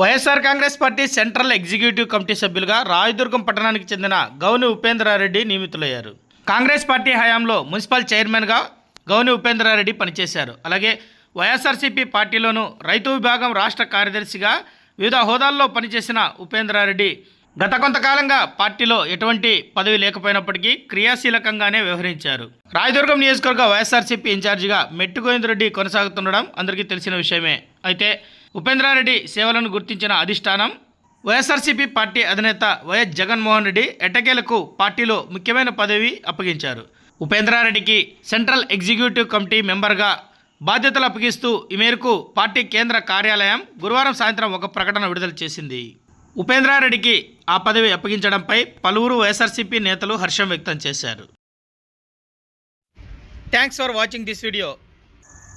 YSR Congress party central executive committee సభ్యులుగా రాయదుర్గం పట్టణానికి చెందిన గౌని ఉపేంద్రారెడ్డి నియమితులయ్యారు. కాంగ్రెస్ పార్టీ హయాంలో మున్సిపల్ చైర్మన్గా గౌని ఉపేంద్రారెడ్డి పనిచేశారు. అలాగే వైఎస్ఆర్సీపీ పార్టీలోనూ రైతు విభాగం రాష్ట్ర కార్యదర్శిగా వివిధ హోదాల్లో పనిచేసిన ఉపేంద్రారెడ్డి గత కొంతకాలంగా పార్టీలో ఎటువంటి పదవి లేకపోయినప్పటికీ క్రియాశీలకంగానే వ్యవహరించారు. రాయదుర్గం నియోజకవర్గ వైఎస్ఆర్సీపీ ఇన్ఛార్జిగా మెట్టు గోవిందరెడ్డి కొనసాగుతుండడం అందరికీ తెలిసిన విషయమే. అయితే ఉపేంద్రారెడ్డి సేవలను గుర్తించిన అధిష్టానం. వైఎస్ఆర్సీపీ పార్టీ అధినేత వైఎస్ జగన్మోహన్ రెడ్డి ఎట్టకేలకు పార్టీలో ముఖ్యమైన పదవి అప్పగించారు. ఉపేంద్రారెడ్డికి సెంట్రల్ ఎగ్జిక్యూటివ్ కమిటీ మెంబర్గా బాధ్యతలు అప్పగిస్తూ ఈ మేరకు పార్టీ కేంద్ర కార్యాలయం గురువారం సాయంత్రం ఒక ప్రకటన విడుదల చేసింది. ఉపేంద్రారెడ్డికి ఆ పదవి అప్పగించడంపై పలువురు వైఎస్ఆర్సీపీ నేతలు హర్షం వ్యక్తం చేశారు. Thanks for watching this video.